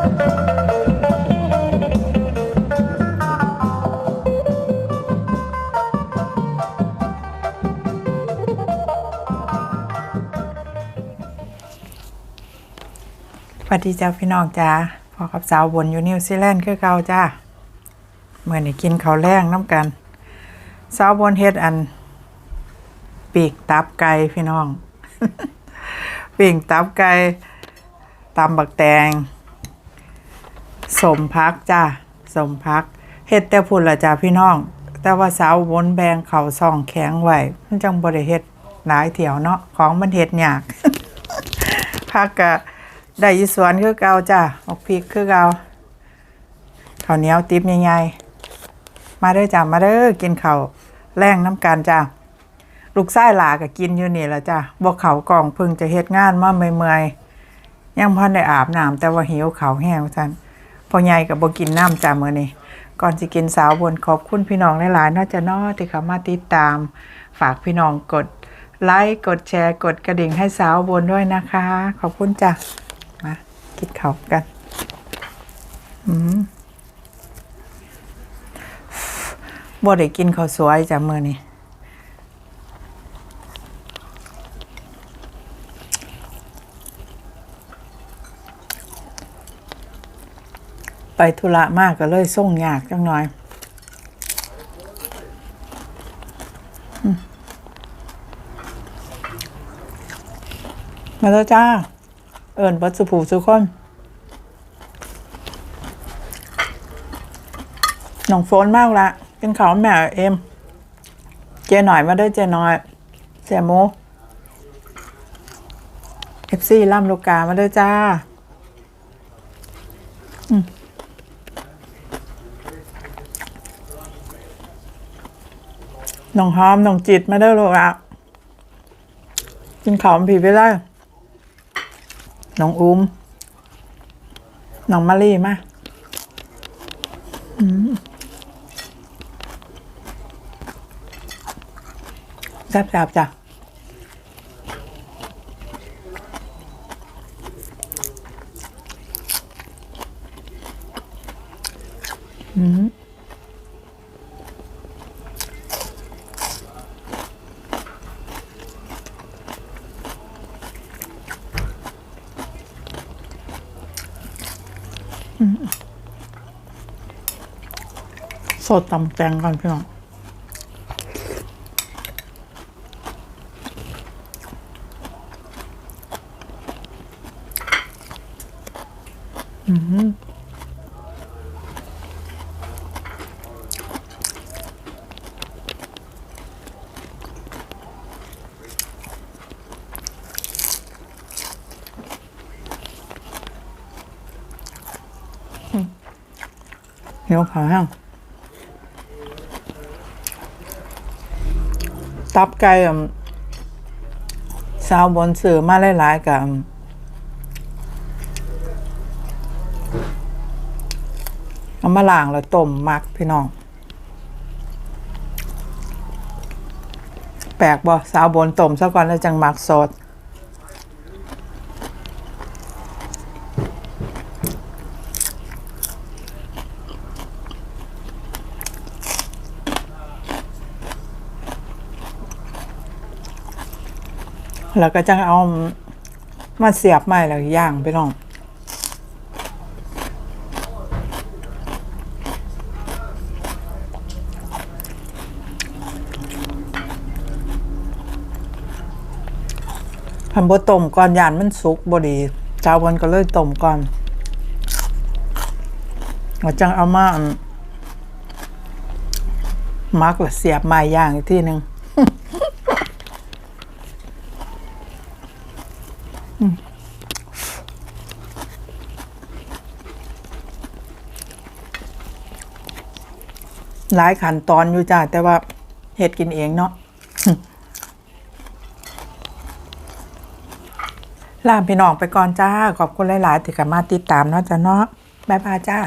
สวัสดีจ้าพี่น้องจ้าพอกับสาวบนอยู่นิวซีแลนด์คือเก่าจ้าเมื่อนี้กินข้าวแรงน้ำกัน สาวบนเฮ็ดอัน ปีกตับไก่พี่น้อง ปีกตับไก่ตำบักแตง สมพักจ้าสมพักเฮ็ดแต่พุ่นละจ้าพี่น้อง แต่ว่าสาวบนแบงเขาส่องแข็งไว้มันจังบ่ได้เฮ็ดหลายเถียวเนาะของมันเฮ็ดยากพักกะได้ยีสวนคือเกาจ้าออกพริกคือเกาข้าวเหนียวติ๊บใหญ่ๆมาเด้อจ้ามาเด้อกินข้าวแรงน้ำกันจ้าลูกไส้หลาก็กินอยู่นี่ละจ้าบ่เขากล่องพิ่งจะเฮ็ดงานมาเมื่อยๆยังพันได้อาบน้ำแต่ว่าหิวเขาแห้งจัน พ่อใหญ่ก็บ่กินน้ำจ้ามื้อนี้ก่อนสิกินสาวบนขอบคุณพี่น้องหลายๆเนาจะนาะที่เขามาติดตาม ฝากพี่น้องกดไลค์กดแชร์กดกระดิ่งให้สาวบนด้วยนะคะ ขอบคุณจ้ะมากินข้ากันอืมบ่ได้กินข้าวสวยจ้ะมื้อนี้ ไปธุระมากก็เลยส่งยากจังหน่อยมาแล้วจ้า เอิญบัดสุผูสุคน หนองโฟนมากละเป็นเขาวแม่เอ็ม เจหน่อยมาด้วยเจหน่อย เสียโมเอฟซีล่ำลูกกามาด้วยจ้า อืม น้องหอมน้องจิตมาด้วยลูกอะกินข้าวมันผีไปได้น้องอุ้มน้องมารีมาแซ่บๆจ้ะอืม สดตำแตงก่อนพี่น้องอืมเหี่ยวขาแห้ง ตับไก่สาวบนสื่อมาหลายๆกับเอามาล้างแล้วต้มมักพี่น้อง แปลกบ่สาวบนต้มซะก่อนแล้วจังมักสด แล้วก็จะเอามาเสียบไม้แล้วย่างไปน้องพันบ่ต้มก่อนยานมันสุกบดีเจ้าวันก็เลยต้มก่อนแล้วจังเอามามักแล้วเสียบไม้ย่างอีกทีหนึ่ง หลายขั้นตอนอยู่จ้าแต่ว่าเฮ็ดกินเองเนาะลาพี่น้องไปก่อนจ้า ขอบคุณหลาย ๆ ที่กลับมาติดตามเนาะจ้าเนาะบ๊ายบายจ้า